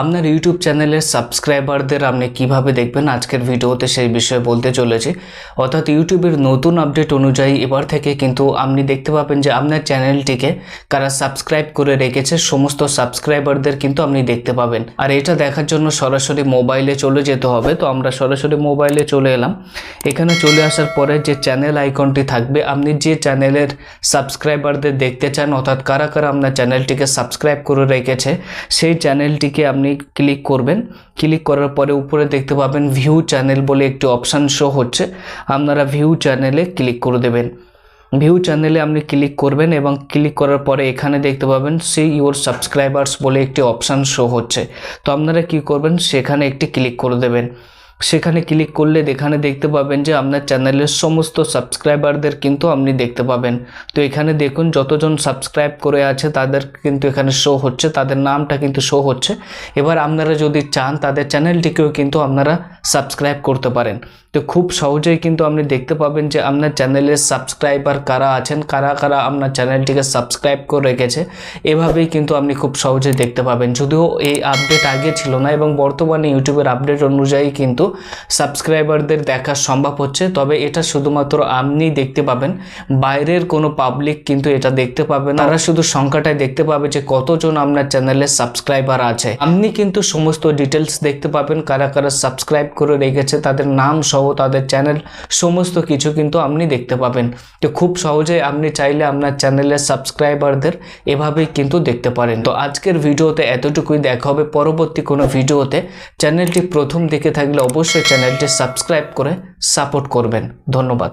আপনার ইউটিউব চ্যানেলের সাবস্ক্রাইবারদের আপনি কীভাবে দেখবেন? আজকের ভিডিওতে সেই বিষয়ে বলতে চলেছি। অর্থাৎ ইউটিউবের নতুন আপডেট অনুযায়ী এবার থেকে কিন্তু আপনি দেখতে পাবেন যে আপনার চ্যানেলটিকে কারা সাবস্ক্রাইব করে রেখেছে, সমস্ত সাবস্ক্রাইবারদের কিন্তু আপনি দেখতে পাবেন। আর এটা দেখার জন্য সরাসরি মোবাইলে চলে যেতে হবে। তো আমরা সরাসরি মোবাইলে চলে এলাম। এখানে চলে আসার পরে যে চ্যানেল আইকনটি থাকবে, আপনি যে চ্যানেলের সাবস্ক্রাইবারদের দেখতে চান, অর্থাৎ কারা কারা আপনার চ্যানেলটিকে সাবস্ক্রাইব করে রেখেছে, সেই চ্যানেলটিকে আপনি ক্লিক করবেন। ক্লিক করার পরে উপরে দেখতে পাবেন ভিউ চ্যানেল বলে একটি অপশান শো হচ্ছে। আপনারা ভিউ চ্যানেলে ক্লিক করে দেবেন। ভিউ চ্যানেলে আপনি ক্লিক করবেন এবং ক্লিক করার পরে এখানে দেখতে পাবেন সি ইউর সাবস্ক্রাইবার্স বলে একটি অপশান শো হচ্ছে। তো আপনারা কি করবেন? সেখানে একটি ক্লিক করে দেবেন। সেখানে ক্লিক করলে এখানে দেখতে পাবেন যে আপনার চ্যানেলের সমস্ত সাবস্ক্রাইবারদের কিন্তু আপনি দেখতে পাবেন। তো এখানে দেখুন যতজন সাবস্ক্রাইব করে আছে তাদের কিন্তু এখানে শো হচ্ছে, তাদের নামটা কিন্তু শো হচ্ছে। এবার আপনারা যদি চান তাদের চ্যানেলটিকেও কিন্তু আপনারা সাবস্ক্রাইব করতে পারেন। তো খুব সহজেই কিন্তু আপনি দেখতে পাবেন যে আপনার চ্যানেলের সাবস্ক্রাইবার কারা আছেন, কারা কারা আপনার চ্যানেলটিকে সাবস্ক্রাইব করে রেখেছে, এভাবেই কিন্তু আপনি খুব সহজেই দেখতে পাবেন। যদিও এই আপডেট আগে ছিল না এবং বর্তমানে ইউটিউবের আপডেট অনুযায়ী কিন্তু সাবস্ক্রাইবারদের দেখা সম্ভব হচ্ছে। তবে এটা শুধুমাত্র আপনি দেখতে পাবেন। বাইরের কোনো পাবলিক কিন্তু এটা দেখতে পাবে না। তারা শুধু সংখ্যাটাই দেখতে পাবে যে কতজন আপনার চ্যানেলে সাবস্ক্রাইবার আছে। আপনি কিন্তু সমস্ত ডিটেলস দেখতে পাবেন, কারা কারা সাবস্ক্রাইব করে রেখেছে, তাদের নাম সহ তাদের চ্যানেল সমস্ত কিছু কিন্তু আপনি দেখতে পাবেন। তো খুব সহজেই আপনি চাইলে আপনার চ্যানেলের সাবস্ক্রাইবারদের এভাবেই কিন্তু দেখতে পারেন। তো আজকের ভিডিওতে এতটুকুই। দেখা হবে পরবর্তী কোনো ভিডিওতে। চ্যানেলটি প্রথম দেখে থাকলে অবশ্যই চ্যানেলটি সাবস্ক্রাইব করে সাপোর্ট করবেন। ধন্যবাদ।